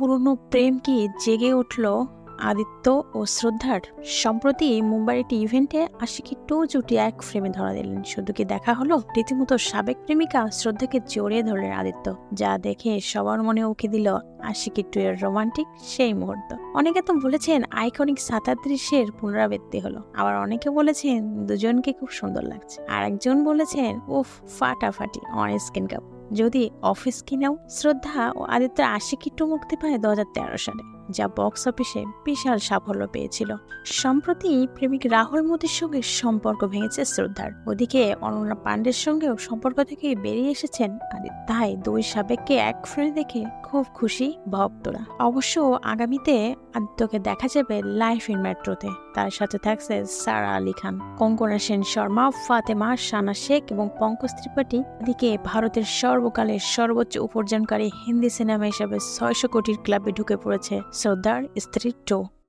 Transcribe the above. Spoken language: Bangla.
পুরনো প্রেম কি জেগে উঠল আদিত্য ও শ্রদ্ধার? সম্প্রতি মুম্বাইয়ের একটি ইভেন্টে আশিকি টু জুটি এক ফ্রেমে ধরা দিলেন। শুধু কি দেখা হলো? রীতিমতো সাবেক প্রেমিকা শ্রদ্ধাকে জড়িয়ে ধরলেন আদিত্য। যা দেখে সবার মনে উকি দিল আশিকি টু এর রোমান্টিক সেই মুহূর্ত। অনেকে তো বলেছেন আইকনিক সাতার দৃশ্যের পুনরাবৃত্তি হলো। আবার অনেকে বলেছেন দুজনকে খুব সুন্দর লাগছে। আর একজন বলেছেন, উফ, ফাটাফাটি অন স্কিন কাপ যদি অফিস কিনেও শ্রদ্ধা ও আদিত্যের আশিকি টু মুক্তি পায় দু হাজার তেরো সালে। যা বক্স অফিসে বিশাল সাফল্য পেয়েছিল। সম্প্রতি প্রেমিক রাহুল মোদীর সঙ্গে সম্পর্ক ভেঙেছে শ্রদ্ধার। ওদিকে অনন্যা পাণ্ডের সঙ্গেও সম্পর্ক থেকে বেরিয়ে এসেছেন আদিত্য। তাই দুই সাবেককে এক ফ্রেন্ড দেখে খুব খুশি ভক্তরা। অবশ্য আগামীতে আদিত্যকে দেখা যাবে লাইফ ইন মেট্রোতে তার সাথে থাকছে সারা আলী খান। কঙ্কনা সেন শর্মা, ফাতেমা, সানা শেখ এবং পঙ্কজ ত্রিপাঠী। এদিকে ভারতের সর্বকালের সর্বোচ্চ উপার্জনকারী হিন্দি সিনেমা হিসেবে ছয়শো কোটির ক্লাবে ঢুকে পড়েছে শ্রদ্ধার স্ত্রী টু